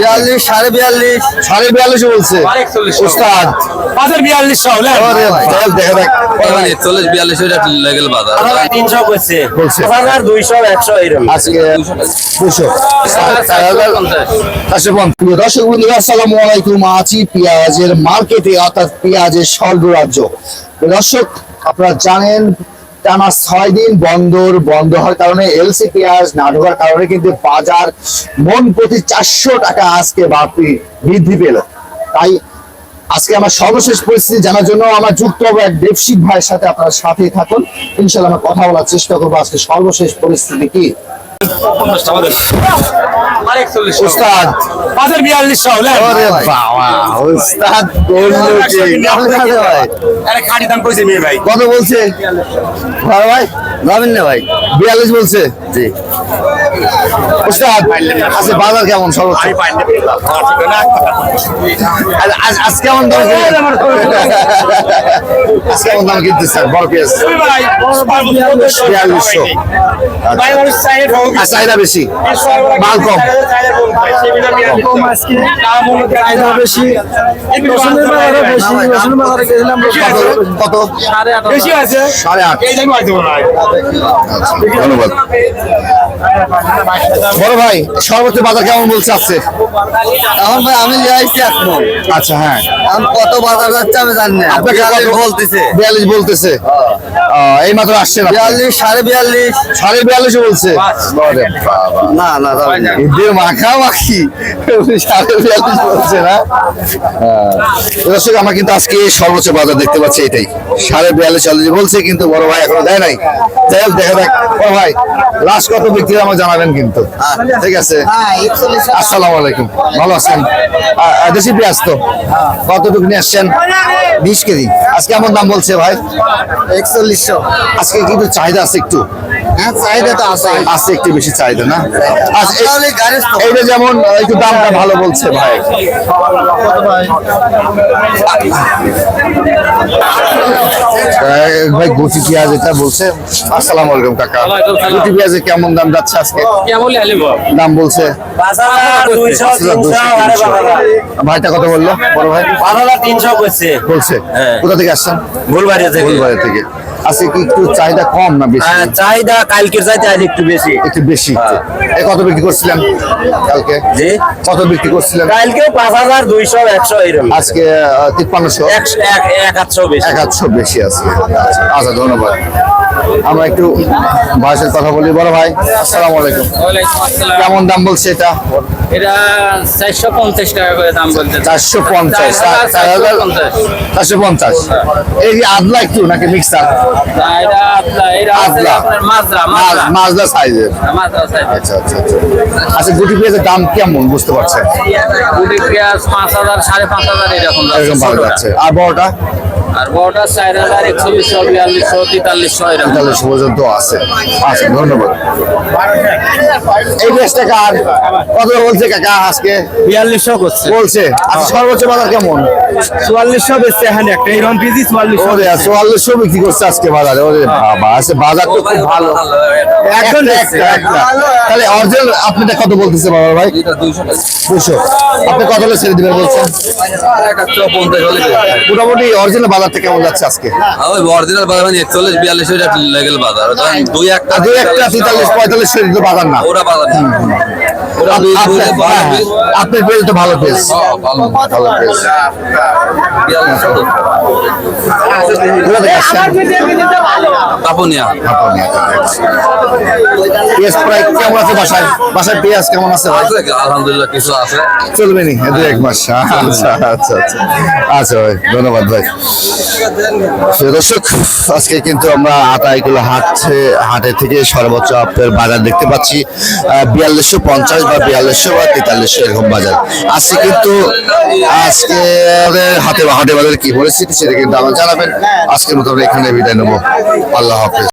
বিয়াল্লিশ সাড়ে বিয়াল্লিশ। সাড়ে বিয়াল্লিশ বলছে। উস্তাদ। পাঁচের বিয়াল্লিশ আরে দেখা দেখ চল্লিশ বিয়াল্লিশ লেগেল বাজার। তিনশো বলছে। দুইশো একশো এরকম। আজকে দুশো চারশো পঞ্চাশ। দর্শক বন্ধুরা আসসালামু আলাইকুম। আছি পেঁয়াজের মার্কেটে অর্থাৎ পেঁয়াজের স্বর্গরাজ্য দর্শক আপনারা জানেন টানা ছয় দিন বন্দর বন্ধ হওয়ার কারণে এলসি পেঁয়াজ না ঢোকার কারণে কিন্তু বাজার মন প্রতি চারশো টাকা আজকে বাড়তি বৃদ্ধি পেল। তাই আজকে আমার সর্বশেষ পরিস্থিতি জানার জন্য আমার যুক্ত হব এক দেবশিক ভাইয়ের সাথে আপনারা সাথে থাকুন। ইনশাল্লাহ আমরা কথা বলার চেষ্টা করব। আজকে সর্বশেষ পরিস্থিতি কি? উস্তাদ। পাঁচের বিয়াল্লিশ বাবা উস্তাদ খাটি দাম কইছে মেয়ে ভাই। কত বলছে? ভাই? যাবেন না ভাই। বিয়াল্লিশ বলছে? জি। উস্তাদ আজকে বাজার কেমন? সর্বোচ্চ। আজ- আজ কেমন দাম আজ কেমন দাম কিনতেছেন বড় পেঁয়াজ। বিয়াল্লিশশো আর চাহিদা বেশি। মাল কম। বেশি সাড়ে আট ধন্যবাদ। বড় ভাই সর্বোচ্চ বাজার কেমন বলছে আছে এখন ভাই আমি আসছি এখন আচ্ছা হ্যাঁ। এখন কত বাজার যাচ্ছে আমি জানি না। আপনাকে বলতেছে। বিয়াল্লিশ বলতেছে। আহ, এই মাত্র আসছে না বিয়াল্লিশ সাড়ে বিয়াল্লিশ। সাড়ে বিয়াল্লিশ বলছে? না না ঈদের মাখামাখি। সাড়ে বিয়াল্লিশ বলছে না? দর্শক আমরা কিন্তু আজকে সর্বোচ্চ বাজার দেখতে পাচ্ছি এটাই। সাড়ে বিয়াল্লিশ চল্লিশ বলছে কিন্তু বড় ভাই এখনও দেয় নাই। যাই হোক দেখা যাক। বড় ভাই লাস্ট কত বিক্রি আমাকে জানাবেন কিন্তু। ঠিক আছে? আসসালামু আলাইকুম। ভালো আছেন? দেশি পেঁয়াজ তো। কতটুকু নিয়ে আসছেন? বিশ কেজি। আজকে আমার দাম বলছে ভাই? একচল্লিশশো। আজকে কিন্তু চাহিদা আছে একটু। হ্যাঁ চাহিদা তো আছে। আছে একটু বেশি চাহিদা না? আচ্ছা, এইটা যেমন একটু দামটা ভালো বলছে ভাই? এই ভাই গুটি পেঁয়াজ এটা বলছে। আসসালামু আলাইকুম কাকা। গুটি পেঁয়াজে কেমন দাম যাচ্ছে আজকে? দাম বলছে। ভাইটা কত বলল? বড় ভাই? তিনশো বলছে। হ্যাঁ। কোথা থেকে আসছেন? ভুলবাড়িয়া থেকে। ফুলবাড়ি থেকে। আজকে কি একটু চাহিদা কম না বেশি? আহ, চাহিদা কালকের চাইতে আজ একটু বেশি। একটু বেশি। এই কত বিক্রি করছিলেন কালকে? জি? কত বিক্রি করছিলেন? কালকেও পাঁচ হাজার দুইশো একশো এরকম। আজকে তিপ্পান্নশো? একশো এক এক আটশো বেশি। এক আধশো বেশি আছে আচ্ছা, ধন্যবাদ। আমরা একটু বয়সের কথা বলি। বড় ভাই আসসালামু আলাইকুম। কেমন দাম বলছে এটা? এটা চারশো পঞ্চাশ টাকা করে দাম বলতে চারশো পঞ্চাশ চারশো পঞ্চাশ। এই যে আদলা একটু নাকি মিক্সার সাইজের আচ্ছা আচ্ছা আচ্ছা। আচ্ছা গুটি পেঁয়াজের দাম কেমন বুঝতে পারছেন? গুটি পেঁয়াজ পাঁচ হাজার সাড়ে পাঁচ হাজার এরকম যাচ্ছে এরকম ভালো। যাচ্ছে। আর বড়টা? আর বড়টা চার হাজার একচল্লিশশো বিয়াল্লিশশো তেতাল্লিশশো পঁয়তাল্লিশ পর্যন্ত আছে। আচ্ছা ধন্যবাদ। এই বেশটা কার? কত বলছে কাকা আজকে? বিয়াল্লিশশো করছে। বলছে। আচ্ছা সর্বোচ্চ বাজার কেমন? চুয়াল্লিশশো বেচছে এখানে একটা এরকম পিজি চুয়াল্লিশশো চুয়াল্লিশশো বিক্রি করছে আজকে বাজারে। ওরে বাবা আছে বাজার তো খুব ভালো। একজন একটা, একটা, একটা। তাহলে অরিজিনাল আপনাদের কত বলতেছে বাবা ভাই? দুশো আপনি কত ছেড়ে দিবেন বলছেন? মোটামুটি অরিজিনাল বাজারটা কেমন যাচ্ছে আজকে? ওই অরিজিনাল বাজার মানে একচল্লিশ বিয়াল্লিশ লেগেল বাজার। কারণ দুই একটা দুই একটা তেতাল্লিশ পঁয়তাল্লিশ বাজার না? ওরা বাজার আপনার- হ্যাঁ, আপনার পেজ তো ভালো পেজ। হ্যাঁ, ভালো। ভালো পেজ। বিয়াল্লিশ তো। কোথা থেকে আসছেন কাপুনিয়া পেঁয়াজ প্রায় কেমন আছে বাসায়? বাসায় পেঁয়াজ কেমন আছে ভাই? আছে কি? আলহামদুলিল্লাহ কিছু আছে। চলবে নি? দু এক মাস। আচ্ছা আচ্ছা আচ্ছা। আচ্ছা ভাই ধন্যবাদ ভাই। দর্শক আজকে কিন্তু আমরা আটাইগুলো হাটে হাটে থেকে সর্বোচ্চ আপনার বাজার দেখতে পাচ্ছি। বিয়াল্লিশশো পঞ্চাশ বা বিয়াল্লিশশো বা তেতাল্লিশশো এরকম বাজার। আজকে কিন্তু আজকে হাটে হাটে বাজারে কি পরিস্থিতি সেটা কিন্তু জানাবেন। আজকের মতো আমরা এখানে বিদায় নেব। আল্লাহ হাফেজ।